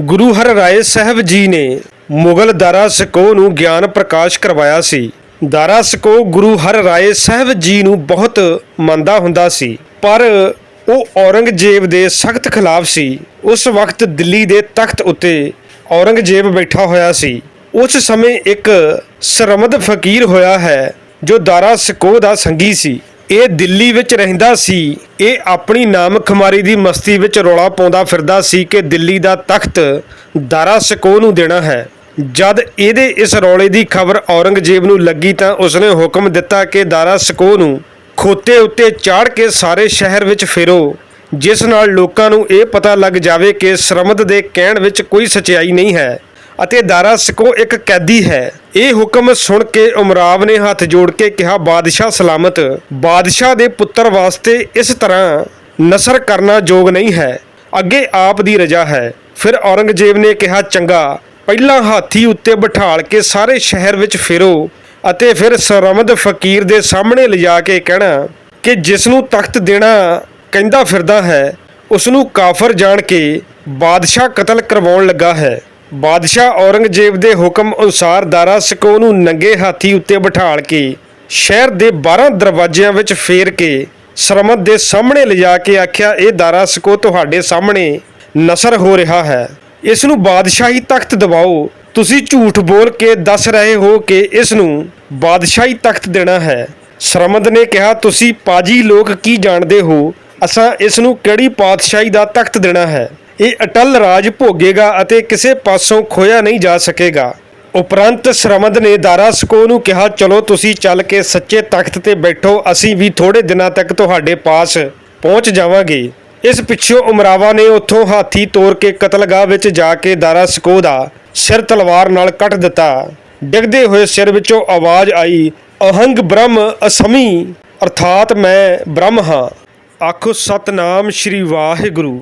ਗੁਰੂ ਹਰਿਰਾਏ ਸਾਹਿਬ ਜੀ ਨੇ ਮੁਗਲ ਦਾਰਾ ਸਕੋ ਨੂੰ ਗਿਆਨ ਪ੍ਰਕਾਸ਼ ਕਰਵਾਇਆ ਸੀ। ਦਾਰਾ ਸਕੋ ਗੁਰੂ ਹਰਿਰਾਏ ਸਾਹਿਬ ਜੀ ਨੂੰ ਬਹੁਤ ਮੰਨਦਾ ਹੁੰਦਾ ਸੀ, ਪਰ ਉਹ ਔਰੰਗਜ਼ੇਬ ਦੇ ਸਖਤ ਖਿਲਾਫ ਸੀ। ਉਸ ਵਕਤ ਦਿੱਲੀ ਦੇ ਤਖਤ ਉੱਤੇ ਔਰੰਗਜ਼ੇਬ ਬੈਠਾ ਹੋਇਆ ਸੀ। ਉਸ ਸਮੇਂ ਇੱਕ ਸਰਮਦ ਫਕੀਰ ਹੋਇਆ ਹੈ, ਜੋ ਦਾਰਾ ਸਕੋ ਦਾ ਸੰਗੀ ਸੀ। ਇਹ ਦਿੱਲੀ ਵਿੱਚ ਰਹਿੰਦਾ ਸੀ। ਇਹ ਆਪਣੀ ਨਾਮ ਖਮਾਰੀ ਦੀ ਮਸਤੀ ਵਿੱਚ ਰੌਲਾ ਪਾਉਂਦਾ ਫਿਰਦਾ ਸੀ ਕਿ ਦਿੱਲੀ ਦਾ ਤਖਤ ਦਾਰਾ ਸਕੋ ਨੂੰ ਦੇਣਾ ਹੈ। ਜਦ ਇਹਦੇ ਇਸ ਰੌਲੇ ਦੀ ਖਬਰ ਔਰੰਗਜ਼ੇਬ ਨੂੰ ਲੱਗੀ ਤਾਂ ਉਸਨੇ ਹੁਕਮ ਦਿੱਤਾ ਕਿ ਦਾਰਾ ਸਕੋ ਨੂੰ ਖੋਤੇ ਉੱਤੇ ਚਾੜ ਕੇ ਸਾਰੇ ਸ਼ਹਿਰ ਵਿੱਚ ਫੇਰੋ, ਜਿਸ ਨਾਲ ਲੋਕਾਂ ਨੂੰ ਇਹ ਪਤਾ ਲੱਗ ਜਾਵੇ ਕਿ ਸਰਮਦ ਦੇ ਕਹਿਣ ਵਿੱਚ ਕੋਈ ਸਚਾਈ ਨਹੀਂ ਹੈ। ਅਤੇ ਦਾਰਾ ਸਕੋ ਇੱਕ ਕੈਦੀ ਹੈ। ਇਹ ਹੁਕਮ ਸੁਣ ਕੇ ਉਮਰਾਵ ਨੇ ਹੱਥ ਜੋੜ ਕੇ ਕਿਹਾ, ਬਾਦਸ਼ਾਹ ਸਲਾਮਤ, ਬਾਦਸ਼ਾਹ ਦੇ ਪੁੱਤਰ ਵਾਸਤੇ ਇਸ ਤਰ੍ਹਾਂ ਨਸਰ ਕਰਨਾ ਯੋਗ ਨਹੀਂ ਹੈ। ਅੱਗੇ ਆਪ ਦੀ ਰਜਾ ਹੈ। ਫਿਰ ਔਰੰਗਜ਼ੇਬ ਨੇ ਕਿਹਾ, ਚੰਗਾ, ਪਹਿਲਾਂ ਹਾਥੀ ਉੱਤੇ ਬਿਠਾਲ ਕੇ ਸਾਰੇ ਸ਼ਹਿਰ ਵਿੱਚ ਫੇਰੋ ਅਤੇ ਫਿਰ ਸਰਮਦ ਫਕੀਰ ਦੇ ਸਾਹਮਣੇ ਲਿਜਾ ਕੇ ਕਹਿਣਾ ਕਿ ਜਿਸ ਨੂੰ ਤਖਤ ਦੇਣਾ ਕਹਿੰਦਾ ਫਿਰਦਾ ਹੈ, ਉਸ ਨੂੰ ਕਾਫਰ ਜਾਣ ਕੇ ਬਾਦਸ਼ਾਹ ਕਤਲ ਕਰਵਾਉਣ ਲੱਗਾ ਹੈ। ਬਾਦਸ਼ਾਹ ਔਰੰਗਜ਼ੇਬ ਦੇ ਹੁਕਮ ਅਨੁਸਾਰ ਦਾਰਾ ਸਕੋ ਨੂੰ ਨੰਗੇ ਹਾਥੀ ਉੱਤੇ ਬਿਠਾਲ ਕੇ ਸ਼ਹਿਰ ਦੇ 12 ਦਰਵਾਜ਼ਿਆਂ ਵਿੱਚ ਫੇਰ ਕੇ ਸਰਮਦ ਦੇ ਸਾਹਮਣੇ ਲਿਜਾ ਕੇ ਆਖਿਆ, ਇਹ ਦਾਰਾ ਸਕੋ ਤੁਹਾਡੇ ਸਾਹਮਣੇ ਨਸਰ ਹੋ ਰਿਹਾ ਹੈ। ਇਸ ਨੂੰ ਬਾਦਸ਼ਾਹੀ ਤਖਤ ਦਿਵਾਓ ਤੁਸੀਂ ਝੂਠ ਬੋਲ ਕੇ ਦੱਸ ਰਹੇ ਹੋ ਕਿ ਇਸ ਨੂੰ ਬਾਦਸ਼ਾਹੀ ਤਖਤ ਦੇਣਾ ਹੈ। ਸਰਮਦ ਨੇ ਕਿਹਾ, ਤੁਸੀਂ ਪਾਜੀ ਲੋਕ ਕੀ ਜਾਣਦੇ ਹੋ? ਅਸਾਂ ਇਸ ਨੂੰ ਕਿਹੜੀ ਪਾਤਸ਼ਾਹੀ ਦਾ ਤਖਤ ਦੇਣਾ ਹੈ? ਇਹ ਅਟਲ ਰਾਜ ਭੋਗੇਗਾ ਅਤੇ ਕਿਸੇ ਪਾਸੋਂ ਖੋਇਆ ਨਹੀਂ ਜਾ ਸਕੇਗਾ। ਉਪਰੰਤ ਸਰਮਦ ਨੇ ਦਾਰਾ ਸਕੋ ਨੂੰ ਕਿਹਾ, ਚਲੋ ਤੁਸੀਂ ਚੱਲ ਕੇ ਸੱਚੇ ਤਖਤ ਤੇ ਬੈਠੋ, ਅਸੀਂ ਵੀ ਥੋੜੇ ਦਿਨਾਂ ਤੱਕ ਤੁਹਾਡੇ ਪਾਸ ਪਹੁੰਚ ਜਾਵਾਂਗੇ। ਇਸ ਪਿੱਛੋਂ ਉਮਰਾਵਾ ਨੇ ਉੱਥੋਂ ਹਾਥੀ ਤੋਰ ਕੇ ਕਤਲਗਾਹ ਵਿੱਚ ਜਾ ਕੇ ਦਾਰਾ ਸਕੋ ਦਾ ਸਿਰ ਤਲਵਾਰ ਨਾਲ ਕੱਟ ਦਿੱਤਾ। ਡਿੱਗਦੇ ਹੋਏ ਸਿਰ ਵਿੱਚੋਂ ਆਵਾਜ਼ ਆਈ, ਅਹੰਗ ਬ੍ਰਹਮ ਅਸਮੀ, ਅਰਥਾਤ ਮੈਂ ਬ੍ਰਹਮ ਹਾਂ। ਆਖੋ, ਸਤਨਾਮ ਸ਼੍ਰੀ ਵਾਹਿਗੁਰੂ।